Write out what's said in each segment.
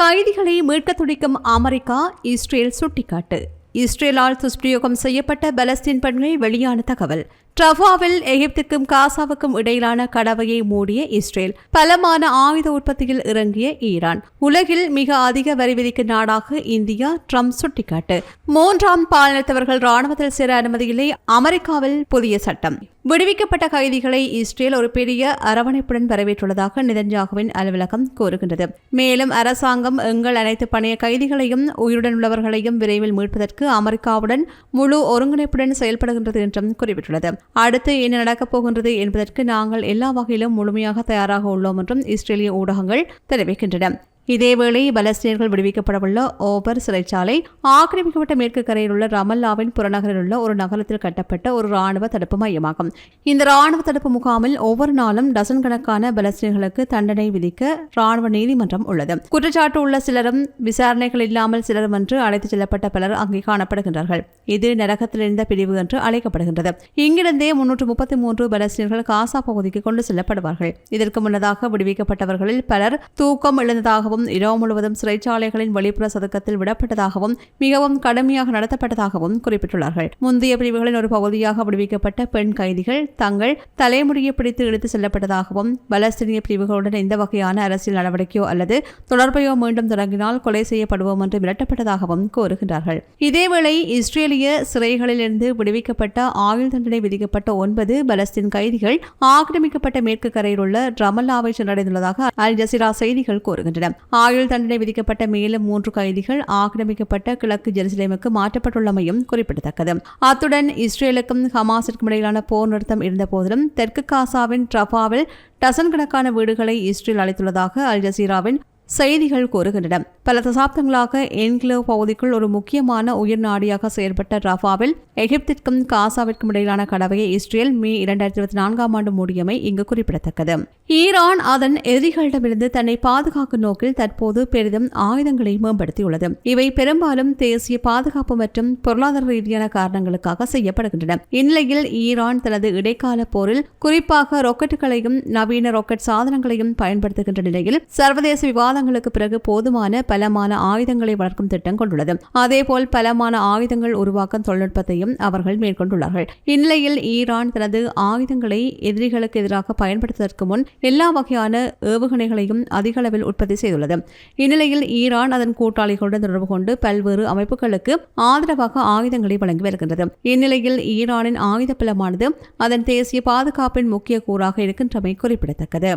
கைதிகளை மீட்க துடிக்கும் அமெரிக்கா இஸ்ரேல் சுட்டிக்காட்டு. இஸ்ரேலால் துஷ்பிரயோகம் செய்யப்பட்ட பலஸ்தீன் பெண்கள் வெளியான தகவல். ட்ரவாவில் எகிப்துக்கும் காசாவுக்கும் இடையிலான கடவையை மூடிய இஸ்ரேல் பலமான ஆயுத உற்பத்தியில் இறங்கிய ஈரான். உலகில் மிக அதிக வரி விதிக்கும் நாடாக இந்தியா ட்ரம்ப் சுட்டிக்காட்டு. மூன்றாம் பாலினத்தவர்கள் ராணுவத்தில் சேர அனுமதியில்லை அமெரிக்காவில் புதிய சட்டம். விடுவிக்கப்பட்ட கைதிகளை இஸ்ரேல் ஒரு பெரிய அரவணைப்புடன் வரவேற்றுள்ளதாக நிதன்ஜாகுவின் அலுவலகம் கூறுகின்றது. மேலும் அரசாங்கம் எங்கள் அனைத்து பணைய கைதிகளையும் உயிருடன் உள்ளவர்களையும் விரைவில் மீட்பதற்கு அமெரிக்காவுடன் முழு ஒருங்கிணைப்புடன் செயல்படுகின்றது என்றும் குறிப்பிட்டுள்ளது. அடுத்து என்ன நடக்கப் போகின்றது என்பதற்கு நாங்கள் எல்லா வகையிலும் முழுமையாக தயாராக உள்ளோம் என்றும் இஸ்ரேலிய ஊடகங்கள் தெரிவிக்கின்றன. இதேவேளை பலஸ்தீனர்கள் விடுவிக்கப்படவுள்ள ஓபர் சிறைச்சாலை ஆக்கிரமிக்கப்பட்ட மேற்கு கரையில் உள்ள ரமல்லாவின் புறநகரில் உள்ள ஒரு நகரத்தில் கட்டப்பட்ட ஒரு ராணுவ தடுப்பு மையமாகும். இந்த ராணுவ தடுப்பு முகாமில் ஒவ்வொரு நாளும் டசன் கணக்கான பலஸ்தீனர்களுக்கு தண்டனை விதிக்க ராணுவ நீதிமன்றம் உள்ளது. குற்றச்சாட்டு உள்ள சிலரும் விசாரணைகள் இல்லாமல் சிலரும் என்று அழைத்துச் செல்லப்பட்ட பலர் அங்கே காணப்படுகின்றார்கள். இது நரகத்திலிருந்த பிரிவு என்று அழைக்கப்படுகின்றது. இங்கிருந்தே முன்னூற்று முப்பத்தி மூன்று பலஸ்தீனர்கள் காசா பகுதிக்கு கொண்டு செல்லப்படுவார்கள். இதற்கு முன்னதாக விடுவிக்கப்பட்டவர்களில் பலர் தூக்கம் இழந்ததாகவும் விடுவிக்கப்பட்டதாகவும் இரவு முழுவதும் சிறைச்சாலைகளின் வெளிப்புற சதுக்கத்தில் விடப்பட்டதாகவும் மிகவும் கடுமையாக நடத்தப்பட்டதாகவும் குறிப்பிட்டுள்ளார்கள். முந்தைய பிரிவுகளின் ஒரு பகுதியாக விடுவிக்கப்பட்ட பெண் கைதிகள் தங்கள் தலைமுடியை பிடித்து இழுத்து செல்லப்பட்டதாகவும் பலஸ்தீனிய பிரிவுகளுடன் எந்த வகையான அரசியல் நடவடிக்கையோ அல்லது தொடர்பையோ மீண்டும் தொடங்கினால் கொலை செய்யப்படுவோம் என்று மிரட்டப்பட்டதாகவும் கூறுகின்றார்கள். இதேவேளை இஸ்ரேலிய சிறைகளிலிருந்து விடுவிக்கப்பட்ட ஆயுள் தண்டனை விதிக்கப்பட்ட ஒன்பது பலஸ்தீன் கைதிகள் ஆக்கிரமிக்கப்பட்ட மேற்கு கரையில் உள்ள ரமல்லாவை சென்றடைந்துள்ளதாக அல் ஜசிரா செய்திகள் கூறுகின்றன. ஆயுள் தண்டனை விதிக்கப்பட்ட மேலும் மூன்று கைதிகள் ஆக்கிரமிக்கப்பட்ட கிழக்கு ஜெருசலேமுக்கு மாற்றப்பட்டுள்ளமையும் குறிப்பிடத்தக்கது. அத்துடன் இஸ்ரேலுக்கும் ஹமாஸிற்கும் இடையிலான போர் நிறுத்தம் இருந்த போதிலும் தெற்கு காசாவின் ட்ரஃபாவில் டசன் கணக்கான வீடுகளை இஸ்ரேல் அளித்துள்ளதாக அல் ஜசீராவின் செய்திகள் கூறுகின்றன. பல தசாப்தங்களாக என்க்ளேவ் பகுதிக்குள் ஒரு முக்கியமான உயிர் நாடியாக செயல்பட்ட ரஃபாவில் எகிப்திற்கும் காசாவிற்கும் இடையிலான கடவையை இஸ்ரேல் மே இரண்டாயிரத்தி இருபத்தி நான்காம் ஆண்டு மூடியமை இங்கு குறிப்பிடத்தக்கது. ஈரான் அதன் எதிரிகளிடமிருந்து தன்னை பாதுகாக்கும் நோக்கில் தற்போது பெரிதும் ஆயுதங்களை மேம்படுத்தியுள்ளது. இவை பெரும்பாலும் தேசிய பாதுகாப்பு மற்றும் பொருளாதார ரீதியான காரணங்களுக்காக செய்யப்படுகின்றன. இந்நிலையில் ஈரான் தனது இடைக்கால போரில் குறிப்பாக ராக்கெட்டுகளையும் நவீன ராக்கெட் சாதனங்களையும் பயன்படுத்துகின்ற நிலையில் சர்வதேச விவாத மாதங்களுக்கு பிறகு போதுமான பலமான ஆயுதங்களை வளர்க்கும் திட்டம் கொண்டுள்ளது. அதேபோல் பலமான ஆயுதங்கள் உருவாக்கும் தொழில்நுட்பத்தையும் அவர்கள் மேற்கொண்டுள்ளார்கள். இந்நிலையில் ஈரான் தனது ஆயுதங்களை எதிரிகளுக்கு எதிராக பயன்படுத்துவதற்கு முன் எல்லா வகையான ஏவுகணைகளையும் அதிக அளவில் உற்பத்தி செய்துள்ளது. இந்நிலையில் ஈரான் அதன் கூட்டாளிகளுடன் தொடர்பு கொண்டு பல்வேறு அமைப்புகளுக்கு ஆதரவாக ஆயுதங்களை வழங்கி வருகின்றது. இந்நிலையில் ஈரானின் ஆயுத பலமானது அதன் தேசிய பாதுகாப்பின் முக்கிய கூறாக இருக்கின்றமை குறிப்பிடத்தக்கது.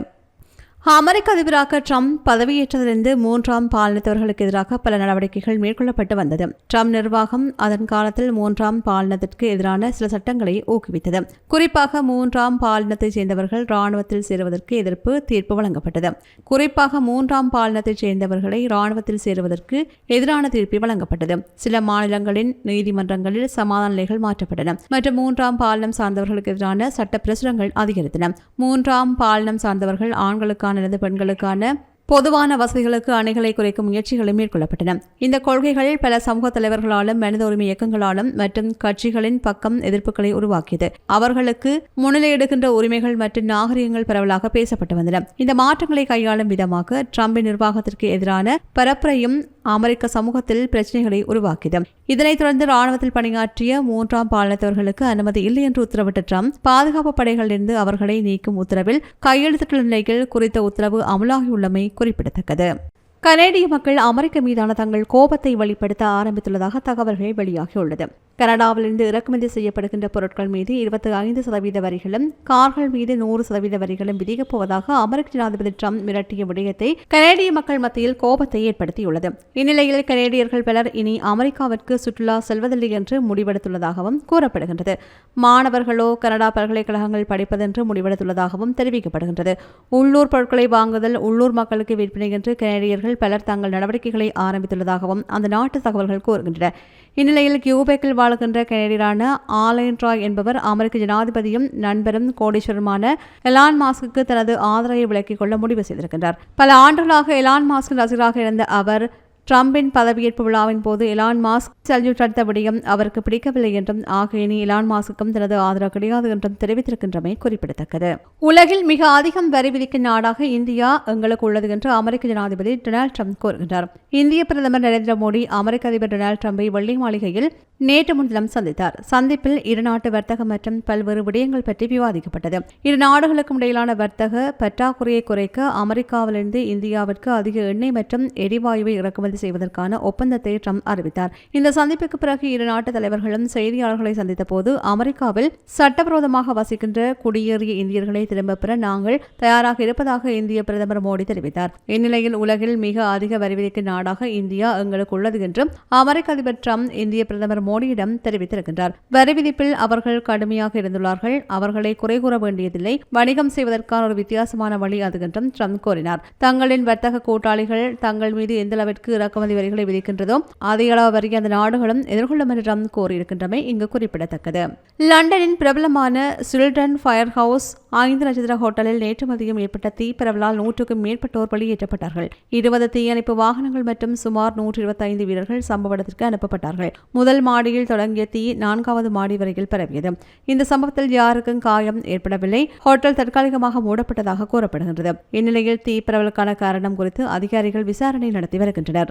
அமெரிக்க அதிபராக ட்ரம்ப் பதவியேற்றதிலிருந்து மூன்றாம் பாலினத்தவர்களுக்கு எதிராக பல நடவடிக்கைகள் மேற்கொள்ளப்பட்டு வந்தது. ட்ரம்ப் நிர்வாகம் அதன் காலத்தில் மூன்றாம் பாலினத்திற்கு எதிரான சில சட்டங்களை ஊக்குவித்தது. குறிப்பாக மூன்றாம் பாலினத்தைச் சேர்ந்தவர்கள் ராணுவத்தில் சேருவதற்கு எதிர்ப்பு தீர்ப்பு வழங்கப்பட்டது. குறிப்பாக மூன்றாம் பாலினத்தைச் சேர்ந்தவர்களை ராணுவத்தில் சேருவதற்கு எதிரான தீர்ப்பு வழங்கப்பட்டது. சில மாநிலங்களின் நீதிமன்றங்களில் சமாதான நிலைகள் மாற்றப்பட்டன. மற்றும் மூன்றாம் பாலினம் சார்ந்தவர்களுக்கு எதிரான சட்ட பிரசுரங்கள் அதிகரித்தன. மூன்றாம் பாலினம் சார்ந்தவர்கள் ஆண்களுக்கான அல்லது பெண்களுக்கான பொதுவான வசதிகளுக்கு அணைகளை குறைக்கும் முயற்சிகளும் மேற்கொள்ளப்பட்டன. இந்த கொள்கைகள் பல சமூக தலைவர்களாலும் மனித உரிமை இயக்கங்களாலும் மற்றும் கட்சிகளின் பக்கம் எதிர்ப்புகளை உருவாக்கியது. அவர்களுக்கு முன்னிலையிடுகின்ற உரிமைகள் மற்றும் நாகரிகங்கள் பரவலாக பேசப்பட்டு வந்தன. இந்த மாற்றங்களை கையாளும் விதமாக டிரம்பின் நிர்வாகத்திற்கு எதிரான பரப்புரையும் அமெரிக்க சமூகத்தில் பிரச்சனைகளை உருவாக்கியது. இதனைத் தொடர்ந்து ராணுவத்தில் பணியாற்றிய மூன்றாம் பாலினத்தவர்களுக்கு அனுமதி இல்லை என்று உத்தரவிட்ட ட்ரம்ப் பாதுகாப்பு படைகளிலிருந்து அவர்களை நீக்கும் உத்தரவில் கையெழுத்திட்டுள்ள நிலையில் குறித்த உத்தரவு அமலாகியுள்ளமை குறிப்பிடத்தக்கது. கனேடிய மக்கள் அமெரிக்க மீதான தங்கள் கோபத்தை வெளிப்படுத்த ஆரம்பித்துள்ளதாக தகவல்கள் வெளியாகியுள்ளது. கனடாவிலிருந்து இறக்குமதி செய்யப்படுகின்ற பொருட்கள் மீது இருபத்தி ஐந்து சதவீத வரிகளும் கார்கள் மீது நூறு சதவீத வரிகளும் விதிக்கப் போவதாக அமெரிக்க ஜனாதிபதி ட்ரம்ப் மிரட்டிய விடயத்தை கனேடிய மக்கள் மத்தியில் கோபத்தை ஏற்படுத்தியுள்ளது. இந்நிலையில் கனேடியர்கள் பலர் இனி அமெரிக்காவிற்கு சுற்றுலா செல்வதில்லை என்று முடிவெடுத்துள்ளதாகவும் கூறப்படுகின்றது. மாணவர்களோ கனடா பல்கலைக்கழகங்கள் படிப்பதென்று முடிவெடுத்துள்ளதாகவும் தெரிவிக்கப்படுகின்றது. உள்ளூர் பொருட்களை வாங்குதல் உள்ளூர் மக்களுக்கு விற்பனை என்று கனேடியர்கள் பலர் தங்கள் நடவடிக்கைகளை ஆரம்பித்துள்ளதாகவும் அந்த நாட்டு தகவல்கள் கூறுகின்றன. இந்நிலையில் கியூபெக்கில் வாழ்கின்ற கனடியரான ஆலைன் ராய் என்பவர் அமெரிக்க ஜனாதிபதியும் நண்பரும் கோடீஸ்வரருமான எலான் மாஸ்க்கு தனது ஆதரவை விலக்கிக் கொள்ள முடிவு செய்திருக்கின்றார். பல ஆண்டுகளாக எலான் மாஸ்கின் ரசிகராக இருந்த அவர் ட்ரம்பின் பதவியேற்பு விழாவின் போது எலான் மாஸ்க் சல்யூட் அடித்த விடயம் அவருக்கு பிடிக்கவில்லை என்றும் ஆக இனி எலான் மாஸ்க்கும் தனது ஆதரவு கிடையாது என்றும் தெரிவித்திருக்கின்றமை குறிப்பிடத்தக்கது. உலகில் மிக அதிகம் வரி விதிக்கும் நாடாக இந்தியா எங்களுக்கு உள்ளது என்று அமெரிக்க ஜனாதிபதி டொனால்டு ட்ரம்ப் கூறுகின்றார். இந்திய பிரதமர் நரேந்திர மோடி அமெரிக்க அதிபர் டொனால்டு ட்ரம்பை வெள்ளை மாளிகையில் நேற்று முன்தினம் சந்தித்தார். சந்திப்பில் இருநாட்டு வர்த்தகம் மற்றும் பல்வேறு விடயங்கள் பற்றி விவாதிக்கப்பட்டது. இரு நாடுகளுக்கும் இடையிலான வர்த்தக பற்றாக்குறையை குறைக்க அமெரிக்காவிலிருந்து இந்தியாவிற்கு அதிக எண்ணெய் மற்றும் எரிவாயுவை இறக்குமதி செய்வதற்கான ஒப்பந்தத்தை ட்ரம்ப் அறிவித்தார். இந்த சந்திப்புக்கு பிறகு இரு நாட்டு தலைவர்களும் செய்தியாளர்களை சந்தித்த போது அமெரிக்காவில் சட்டவிரோதமாக வசிக்கின்ற குடியேறிய இந்தியர்களை திரும்பப் பெற நாங்கள் தயாராக இருப்பதாக இந்திய பிரதமர் மோடி தெரிவித்தார். இந்நிலையில் உலகில் மிக அதிக வரிவிதிக்கும் நாடாக இந்தியா எங்களுக்கு உள்ளது என்றும் அமெரிக்க அதிபர் ட்ரம்ப் இந்திய பிரதமர் மோடியிடம் தெரிவித்திருக்கின்றார். வரி விதிப்பில் அவர்கள் கடுமையாக இருந்துள்ளார்கள். அவர்களை குறை கூற வேண்டியதில்லை. வணிகம் செய்வதற்கான ஒரு வித்தியாசமான வழி அது என்றும் ட்ரம்ப் கூறினார். தங்களின் வர்த்தக கூட்டாளிகள் தங்கள் மீது எந்த அளவிற்கு இறக்குமதி வரிகளை விதிக்கின்றதோ அதே அளவு அந்த நாடுகளும் எதிர்கொள்ளும் என்று ட்ரம்ப் கோரியிருக்கின்றமை இங்கு குறிப்பிடத்தக்கது. லண்டனின் பிரபலமான சில்டன் ஃபயர் ஹவுஸ் ஐந்து நட்சத்திர ஹோட்டலில் நேற்று மதியம் ஏற்பட்ட தீப்பரவலால் நூற்றுக்கும் மேற்பட்டோர் வெளியேற்றப்பட்டார்கள் இருபது தீயணைப்பு வாகனங்கள் மற்றும் சுமார் நூற்று இருபத்தைந்து வீரர்கள் சம்பவ இடத்திற்கு அனுப்பப்பட்டார்கள். முதல் மாடியில் தொடங்கிய தீ நான்காவது மாடி வரையில் பரவியது. இந்த சம்பவத்தில் யாருக்கும் காயம் ஏற்படவில்லை. ஹோட்டல் தற்காலிகமாக மூடப்பட்டதாக கூறப்படுகின்றது. இந்நிலையில் தீப்பரவலுக்கான காரணம் குறித்து அதிகாரிகள் விசாரணை நடத்தி வருகின்றனர்.